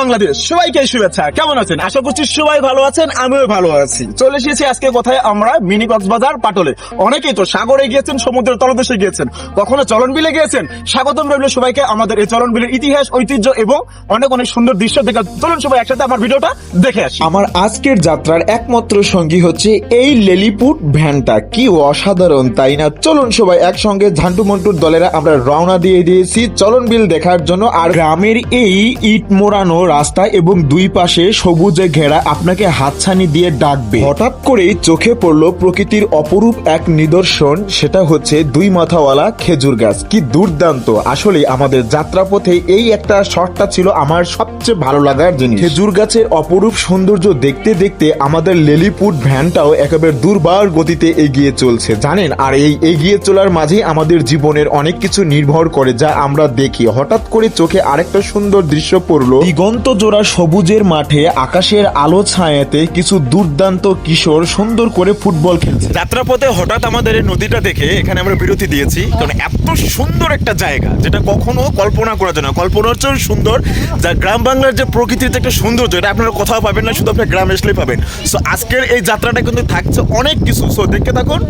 বাংলাদেশ, সবাইকে শুভেচ্ছা। কেমন আছেন? আশা করছি সবাই ভালো আছেন, আমিও ভালো আছি। চলে এসেছি আজকে কোথায়? আমরা মিনি কক্সবাজার পাটলে। অনেকেই তো সাগরে গিয়েছেন, সমুদ্রের তলদেশে গিয়েছেন। কখনো চলন বিলে গিয়েছেন? স্বাগতম রইল সবাইকে আমাদের এই চলন বিলের ইতিহাস, ঐতিহ্য এবং অনেক অনেক সুন্দর দৃশ্য দেখা চলুন সবাই একসাথে আমার ভিডিওটা দেখে আসি। আমার আজকের যাত্রার একমাত্র সঙ্গী হচ্ছে এই লেলিপুট ভ্যানটা। কি অসাধারণ, তাই না? চলুন সবাই একসঙ্গে ঝান্টু মন্টুর দলেরা আমরা রওনা দিয়ে দিয়েছি চলন বিল দেখার জন্য। আর গ্রামের এই ইট মোড়ানো রাস্তা এবং দুই পাশে সবুজে ঘেরা আপনাকে হাতছানি দিয়ে ডাকবে। হঠাৎ করেই চোখে পড়ল প্রকৃতির অপরূপ এক নিদর্শন, সেটা হচ্ছে দুই মাথাওয়ালা খেজুর গাছ। কি দুর্দান্ত! আসলে আমাদের যাত্রাপথে এই একটা শটটা ছিল আমার সবচেয়ে ভালো লাগার জিনিস। খেজুর গাছের অপরূপ সৌন্দর্য দেখতে দেখতে আমাদের লেলিপুট ভ্যানটাও একেবারে দুর্বার গতিতে এগিয়ে চলছে। জানেন, আর এই এগিয়ে চলার মাঝে আমাদের জীবনের অনেক কিছু নির্ভর করে, যা আমরা দেখি। হঠাৎ করে চোখে আরেকটা সুন্দর দৃশ্য পড়ল। দিগন্ত জোড়া সবুজের মাঠে আকাশের আলো ছায়াতে কিছু দুর্দান্ত কিশোর সুন্দর করে ফুটবল খেলছে। যাত্রাপথে হঠাৎ আমাদের এই নদীটা দেখে এখানে আমরা বিরতি দিয়েছি, কারণ এত সুন্দর একটা জায়গা যেটা কখনো কল্পনা করা যায় না। কল্পনার চেয়েও সুন্দর, যা গ্রাম বাংলার যে প্রকৃতির একটা সৌন্দর্য, এটা আপনারা কোথাও পাবেন না, শুধু আপনার গ্রামে আসলেই পাবেন। সো আজকের এই যাত্রাটা কিন্তু থাকছে অনেক কিছু। সো দেখতে থাকুন।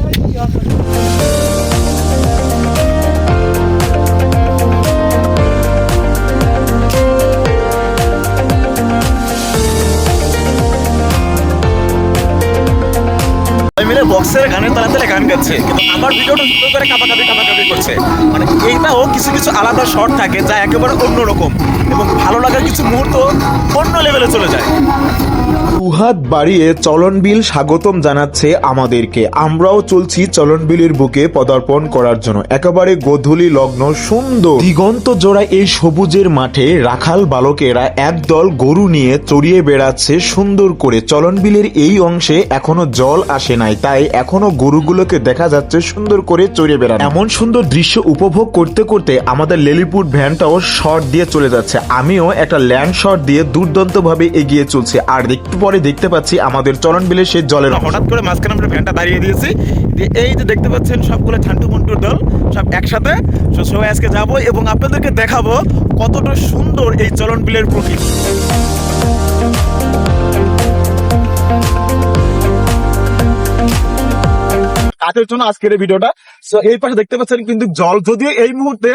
মিলে বক্সের গানের তালে তালে গান গাচ্ছে, কিন্তু আমার ভিডিওটা সুন্দর করে কাপাকাপি কাপাকাপি করছে। মানে এইটাও কিছু কিছু আলাদা শট থাকে যা একেবারে অন্যরকম এবং ভালো লাগার কিছু মুহূর্ত অন্য লেভেলে চলে যায়। দুহাত বাড়িয়ে চলনবিল স্বাগতম জানাচ্ছে আমাদেরকে। আমরাও চলছি চলনবিলের বুকে পদার্পণ করার জন্য। একেবারে গোধূলি লগ্ন সুন্দর। দিগন্ত জোড়া এই সবুজের মাঠে রাখাল বালকেরা একদল গরু নিয়ে চড়িয়ে বেড়াচ্ছে সুন্দর করে। চলনবিলের এই অংশে এখনও জল আসে নাই, তাই এখনও গরুগুলোকে দেখা যাচ্ছে সুন্দর করে চড়িয়ে বেড়ানো। এমন সুন্দর দৃশ্য উপভোগ করতে করতে আমাদের লেলিপুর ভ্যানটাও শর্ট দিয়ে চলে যাচ্ছে। আমিও একটা ল্যান্ড শট দিয়ে দুর্দান্ত ভাবে এগিয়ে চলছে। আর একটু পরে দেখতে পাচ্ছি আমাদের চলন বিলে সে জলের হঠাৎ করে মাঝখানে আমরা ভ্যানটা দাঁড়িয়ে দিয়েছি। এই যে দেখতে পাচ্ছেন সবগুলো ঠান্ডু মন্টুর দল, সব একসাথে। সবাই আজকে যাব এবং আপনাদেরকে দেখাবো কতটা সুন্দর এই চলন বিলের প্রকৃতি। তাদের জন্য আজকের এই ভিডিওটা। সো এই পাশে দেখতে পাচ্ছেন কিন্তু জল। যদিও এই মুহূর্তে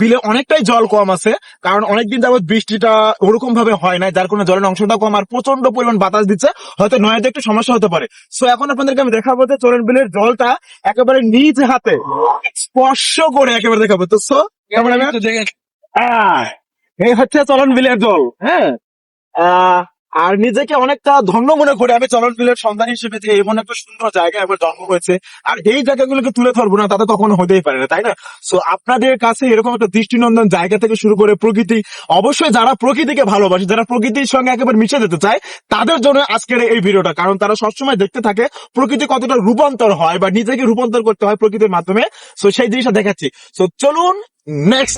বিলে অনেকটাই জল কম আছে কারণ অনেকদিন যাবত বৃষ্টিটা ওরকম ভাবে হয় না যার কারণে জলের অংশটা কম আর প্রচণ্ড পরিমাণ বাতাস দিচ্ছে। হয়তো নয়াতে একটু সমস্যা হতে পারে। সো এখন আপনাদেরকে আমি দেখাবো যে চরেন বিলের জলটা একেবারে নিজ হাতে স্পর্শ করে একেবারে দেখাবো। তো সো এই হচ্ছে চলন বিলের জল হ্যাঁ? আহ, আর নিজেকে অনেকটা ধন্য মনে করে আমি চলন বিলের সন্ধান হিসেবে যে এমন একটা সুন্দর জায়গা এবার জন্ম হয়েছে। আর এই জায়গাগুলোকে তুলে ধরবো না, তাতে কখনো হতেই পারে না, তাই না? সো আপনাদের কাছে এরকম একটা দৃষ্টিনন্দন জায়গা থেকে শুরু করে প্রকৃতি, অবশ্যই যারা প্রকৃতিকে ভালোবাসে, যারা প্রকৃতির সঙ্গে একেবারে মিশে যেতে চায়, তাদের জন্য আজকের এই ভিডিওটা, কারণ তারা সবসময় দেখতে থাকে প্রকৃতি কতটা রূপান্তর হয় বা নিজেকে রূপান্তর করতে হয় প্রকৃতির মাধ্যমে। সো সেই জিনিসটা দেখাচ্ছি। সো চলুন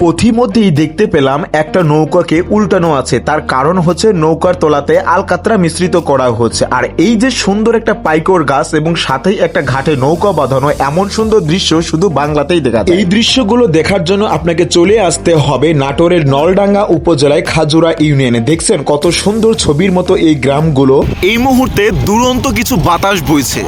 পথিমধ্যেই দেখতে পেলাম একটা নৌকাকে উল্টানো আছে। তার কারণ হচ্ছে নৌকার তলাতে আলকাতরা মিশ্রিত করা হচ্ছে। আর এই যে সুন্দর একটা পাইকর গাছ এবং সাথেই একটা ঘাটে নৌকা বাঁধানো এমন সুন্দর দৃশ্য শুধু বাংলাতেই দেখা। এই দৃশ্যগুলো দেখার জন্য আপনাকে চলে আসতে হবে নাটোরের নলডাঙ্গা উপজেলায় খাজুরা ইউনিয়নে। দেখছেন কত সুন্দর ছবির মতো এই গ্রামগুলো। এই মুহূর্তে দুরন্ত কিছু বাতাস বইছে।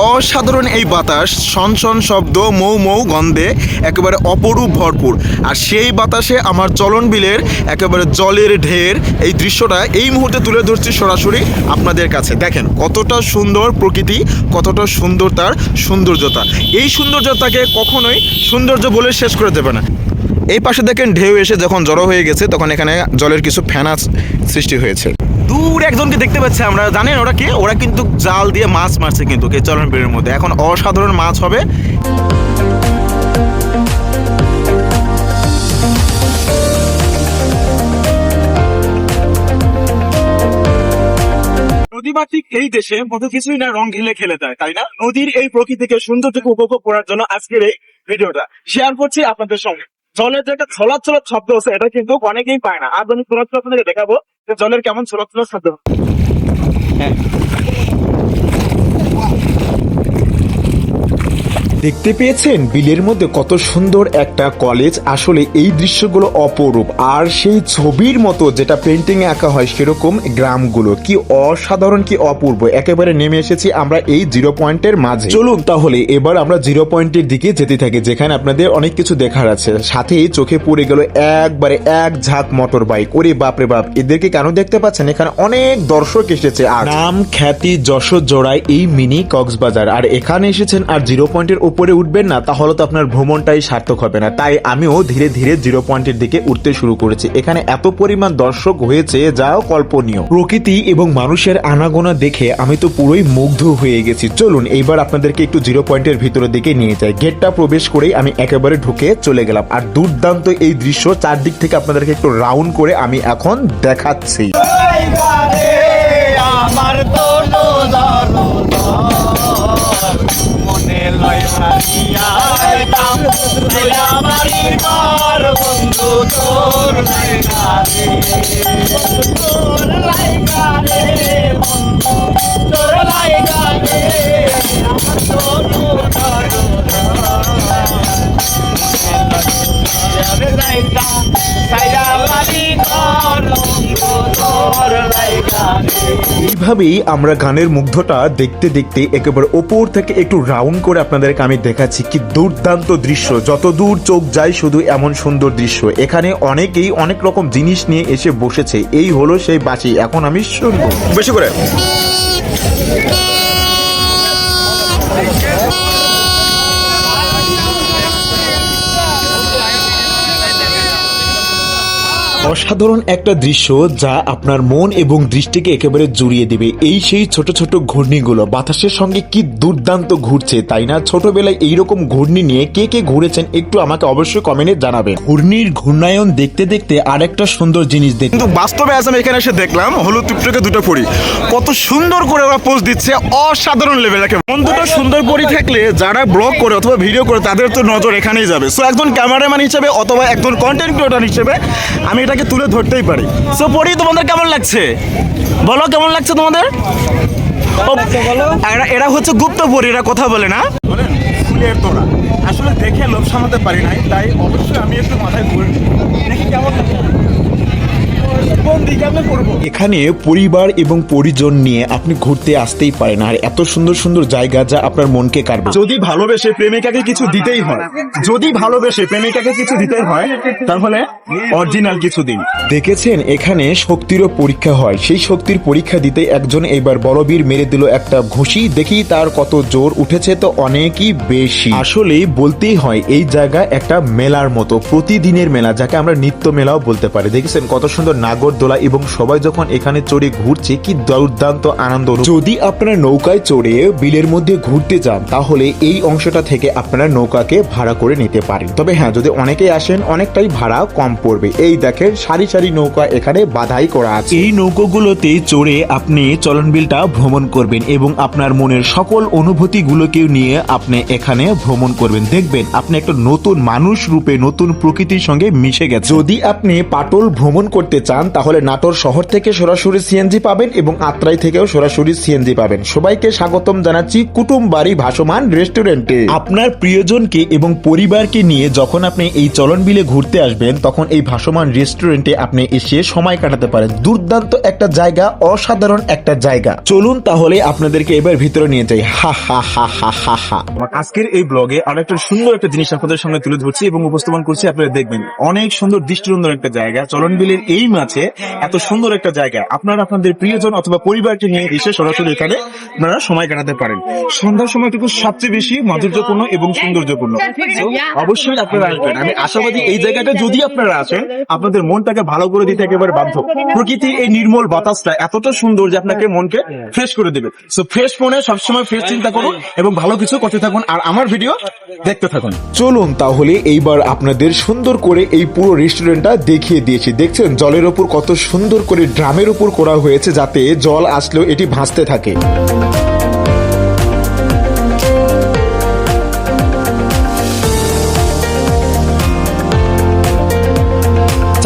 অসাধারণ এই বাতাস সনসন শব্দ, মৌ মৌ গন্ধে একেবারে অপরূপ ভরপুর। আর সেই বাতাসে আমার চলন বিলের একেবারে জলের ঢের এই দৃশ্যটা এই মুহূর্তে তুলে ধরছি সরাসরি আপনাদের কাছে। দেখেন কতটা সুন্দর প্রকৃতি, কতটা সুন্দর তার সৌন্দর্যতা। এই সৌন্দর্যতাকে কখনোই সৌন্দর্য বলে শেষ করে দেবে না। এই পাশে দেখেন ঢেউ এসে যখন জড়ো হয়ে গেছে, তখন এখানে জলের কিছু ফেনা সৃষ্টি হয়েছে। দূর একজনকে দেখতে পাচ্ছি আমরা। জানেন ওরা কি? ওরা কিন্তু জাল দিয়ে মাছ মারছে কিন্তু চলন বিলের মধ্যে। এখন অসাধারণ মাছ হবে। নদীমাতৃক এই দেশে কত কিছুই না, রং ঢেলে খেলে দেয় তাই না? নদীর এই প্রকৃতিকে সৌন্দর্যকে উপভোগ করার জন্য আজকের এই ভিডিওটা। শেয়ার করছি আপনাদের সঙ্গে। জলের যে একটা ছলাৎ শব্দ আছে, এটা কিন্তু অনেকেই পায় না। আর আমি ছলাৎ আপনাদেরকে দেখাবো। জলের কেমন ছলাৎ সাধ্য শব্দ দেখতে পেয়েছেন? বিলের মধ্যে কত সুন্দর একটা কলেজ আসলে এই দৃশ্যগুলো অপরূপ। আর সেই ছবির মতো যেটা পেন্টিং এ আঁকা হয় সেরকম গ্রামগুলো। কি অসাধারণ, কি অপূর্ব। একেবারে নেমে এসেছি আমরা এই জিরো পয়েন্টের মাঝে। চলুন তাহলে এবার আমরা জিরো পয়েন্টের দিকে যেতে থাকি, যেখানে আপনাদের অনেক কিছু দেখার আছে। সাথে চোখে পড়ে গেল একবারে এক ঝাঁক মোটর বাইক ওরে বাপরে বাপ, এদেরকে কেন দেখতে পাচ্ছেন? এখানে অনেক দর্শক এসেছে আর নাম খ্যাতি যশোর জোড়ায় এই মিনি কক্সবাজার। আর এখানে এসেছেন আর জিরো পয়েন্টের উপরে উঠবেন না, তাহলে তো আপনার ভ্রমণটাই সার্থক হবে না। তাই আমিও ধীরে ধীরে জিরো পয়েন্টের দিকে উঠতে শুরু করেছি। এখানে এত পরিমাণ দর্শক হয়েছে যাও কল্পনীয়। প্রকৃতি এবং মানুষের আনাগোনা দেখে আমি তো পুরোই মুগ্ধ হয়ে গেছি। চলুন, এইবার আপনাদেরকে একটু জিরো পয়েন্টের ভিতরের দিকে নিয়ে যাই। গেটটা প্রবেশ করেই আমি একেবারে ঢুকে চলে গেলাম। আর দুর্দান্ত এই দৃশ্য চারদিক থেকে আপনাদেরকে একটু রাউন্ড করে আমি এখন দেখাচ্ছি। আমার ভারিয়া আমারই ঘর বন্ধু তোর লাইগা রে তোর লাইগা রে বন্ধু তোর লাইগা রে এইভাবেই আমরা গানের মুগ্ধটা দেখতে দেখতে একেবারে ওপর থেকে একটু রাউন্ড করে আপনাদেরকে আমি দেখাচ্ছি কি দুর্দান্ত দৃশ্য যত দূর চোখ যায় শুধু এমন সুন্দর দৃশ্য এখানে অনেকেই অনেক রকম জিনিস নিয়ে এসে বসেছে এই হলো সেই বাসি এখন আমি শুনব বেশি করে অসাধারণ একটা দৃশ্য যা আপনার মন এবং দৃষ্টিকে একেবারে জুড়িয়ে দিবে। এই সেই ছোট ছোট ঘূর্ণিগুলো, বাতাসের সঙ্গে কি দুর্দান্ত ঘুরছে, তাই না? ছোটবেলায় এইরকম ঘূর্ণি নিয়ে কে কে ঘুরেছেন একটু আমাকে অবশ্যই কমেন্টে জানাবেন। ঘূর্ণির ঘূর্ণায়ন দেখতে দেখতে আরেকটা সুন্দর জিনিস দেখ কিন্তু বাস্তবে আজ আমি এখানে এসে দেখলাম, হলুদ টিপটকে দুটো পরি। কত সুন্দর করে ওরা পোস্ট দিচ্ছে, অসাধারণ লেভেল রাখে মন দুটো সুন্দর পরি থাকলে যারা ব্লগ করে অথবা ভিডিও করে, তাদের তো নজর এখানেই যাবে। সো একজন ক্যামেরাম্যান হিসেবে অথবা একজন কন্টেন্ট ক্রিয়েটর হিসেবে আমি এটাকে তুলে ধরতেই পারি। সো পড়ি তোমাদের কেমন লাগছে? বলো কেমন লাগছে তোমাদের? এরা এরা হচ্ছে গুপ্ত পরি এরা কথা বলে না? বলেন ফুলের তোড়া। আসলে দেখে লোভ সামাতে পারি নাই তাই অবশ্যই আমি একটু মাথায় ঘুরে দেখি কেমন লাগে। কোন দিকে আমি করব এখানে পরিবার এবং পরিজন নিয়ে আপনি ঘুরতে আসতেই পারেন আর এত সুন্দর সুন্দর জায়গা যা আপনার মনকে কাটবে যদি ভালোবেসে প্রেমিকাকে কিছু দিতেই হয় যদি ভালোবেসে প্রেমিকাকে কিছু দিতেই হয় তাহলে অরিজিনাল কিছু দিন। দেখেছেন এখানে শক্তিরও পরীক্ষা হয়। সেই শক্তির পরীক্ষা দিতে একজন এবার বলবীর মেরে দিল একটা ঘুষি। দেখি তার কত জোর উঠেছে তো অনেকই বেশি। আসলে বলতেই হয় এই জায়গা একটা মেলার মতো প্রতিদিনের মেলা যাকে আমরা নিত্য মেলাও বলতে পারি। দেখেছেন কত সুন্দর নাগরদোলা এবং সবাই যখন এখানে চড়ে ঘুরছে কি দুর্দান্ত আনন্দ যদি আপনারা নৌকায় চড়ে বিলের মধ্যে ঘুরতে যান তাহলে এই অংশটা থেকে আপনারা নৌকাকে ভাড়া করে নিতে পারেন। তবে হ্যাঁ যদি অনেকেই আসেন অনেকটাই ভাড়া কম পড়বে। এই দেখেন সারি সারি নৌকা এখানে বাধাই করা আছে। এই নৌকোগুলোতে চড়ে আপনি চলন বিলটা ভ্রমণ করবেন এবং আপনার মনের সকল অনুভূতিগুলোকেও নিয়ে আপনি এখানে ভ্রমণ করবেন। দেখবেন আপনি একটা নতুন মানুষ রূপে নতুন প্রকৃতির সঙ্গে মিশে গেছে যদি আপনি পাটল ভ্রমণ করতে চান তাহলে নাটোর শহর থেকে সরাসরি সিএনজি পাবেন এবং আত্রাই থেকেও সরাসরি সিএনজি পাবেন। সবাইকে স্বাগতম জানাচ্ছি কুটুম বাড়ি ভাসমান রেস্টুরেন্টে। আপনার প্রিয়জনকে এবং পরিবারকে নিয়ে যখন আপনি এই চলন বিলে ঘুরতে আসবেন তখন এই ভাসমান রেস্টুরেন্টে আপনি এসে সময় কাটাতে পারেন। দুর্দান্ত একটা জায়গা অসাধারণ একটা জায়গা। চলুন তাহলে আপনাদেরকে এবার ভিতরে নিয়ে যাই। হা হা হা হা হা হা। আজকের এই ব্লগে আর একটা সুন্দর একটা জিনিস আপনাদের সামনে তুলে ধরছি এবং উপস্থাপন করছি আপনারা দেখবেন। অনেক সুন্দর দৃষ্টিনন্দন একটা জায়গা। চলন বিলের এই মাঝে এত সুন্দর একটা জায়গা। আপনারা আপনাদের প্রিয়জন অথবা পরিবারকে নিয়ে এসে সরাসরি এখানে আপনারা সময় কাটাতে পারেন। সন্ধ্যার সময়টুকু সবচেয়ে বেশি মাধুর্যপূর্ণ এবং সৌন্দর্যপূর্ণ। অবশ্যই আপনারা আসবেন। আমি আশাবাদী এই জায়গাটা যদি আপনারা আসেন আপনাদের মনটাকে ভালো করে দিতে একেবারে বাধ্য। প্রকৃতির এই নির্মল বাতাসটা এতটা সুন্দর যে আপনাকে মনকে ফ্রেশ করে দেবে। সো ফ্রেশ মনে সবসময় ফ্রেশ চিন্তা করুন এবং ভালো কিছু করতে থাকুন। আর আমার ভিডিও দেখতে থাকুন। চলুন তাহলে এইবার আপনাদের সুন্দর করে এই পুরো রেস্টুরেন্টটা দেখিয়ে দিয়েছি। দেখছেন জলের ওপর কত সুন্দর করে ড্রামের উপর করা হয়েছে যাতে জল আসলেও এটি ভাসতে থাকে।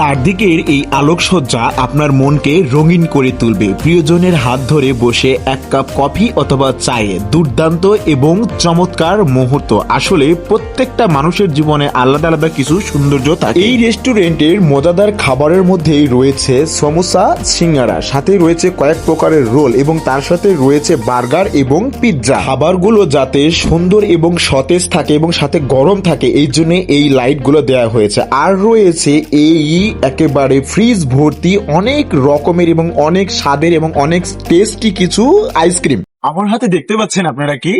চারদিকের এই আলোকসজ্জা আপনার মনকে রঙিন করে তুলবে। প্রিয়জনের হাত ধরে বসে এক কাপ কফি অথবা চায়ে দুর্দান্ত এবং চমৎকার মুহূর্ত। আসলে প্রত্যেকটা মানুষের জীবনে আলাদা আলাদা কিছু সৌন্দর্য থাকে। এই রেস্টুরেন্টের মজাদার খাবারের মধ্যেই রয়েছে সমোসা, সিঙ্গারা, সাথে রয়েছে কয়েক প্রকারের রোল এবং তার সাথে রয়েছে বার্গার এবং পিৎজা। খাবারগুলো যাতে সুন্দর এবং সতেজ থাকে এবং সাথে গরম থাকে, এই জন্য এই লাইটগুলো দেওয়া হয়েছে। আর রয়েছে এই একেবারে ফ্রিজ ভর্তি অনেক রকমের এবং অনেক স্বাদের এবং অনেক টেস্টি কিছু আইসক্রিম আমার হাতে দেখতে পাচ্ছেন আপনারা কি?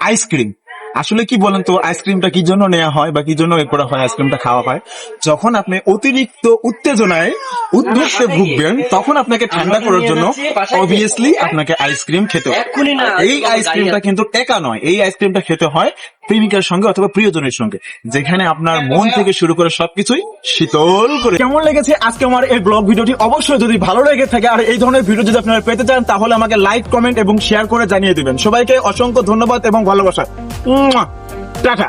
আইসক্রিম আসলে কি বলেন তো আইসক্রিমটা কি জন্য নেওয়া হয় বা কি জন্য এ করা হয় আইসক্রিমটা খাওয়া হয়? যখন আপনি অতিরিক্ত উত্তেজনায় উদ্ভুক্তে ভুগবেন তখন আপনাকে ঠান্ডা করার জন্য অবভিয়াসলি আপনাকে আইসক্রিম খেতে হয় এই আইসক্রিমটা কিন্তু টেকা নয় এই আইসক্রিমটা খেতে হয় প্রেমিকার সঙ্গে অথবা প্রিয়জনের সঙ্গে যেখানে আপনার মন থেকে শুরু করে সবকিছুই শীতল করে। কেমন লেগেছে আজকে আমার এই ব্লগ ভিডিওটি? অবশ্যই যদি ভালো লেগে থাকে আর এই ধরনের ভিডিও যদি আপনারা পেতে চান তাহলে আমাকে লাইক কমেন্ট এবং শেয়ার করে জানিয়ে দিবেন। সবাইকে অসংখ্য ধন্যবাদ এবং ভালোবাসা। টাটা।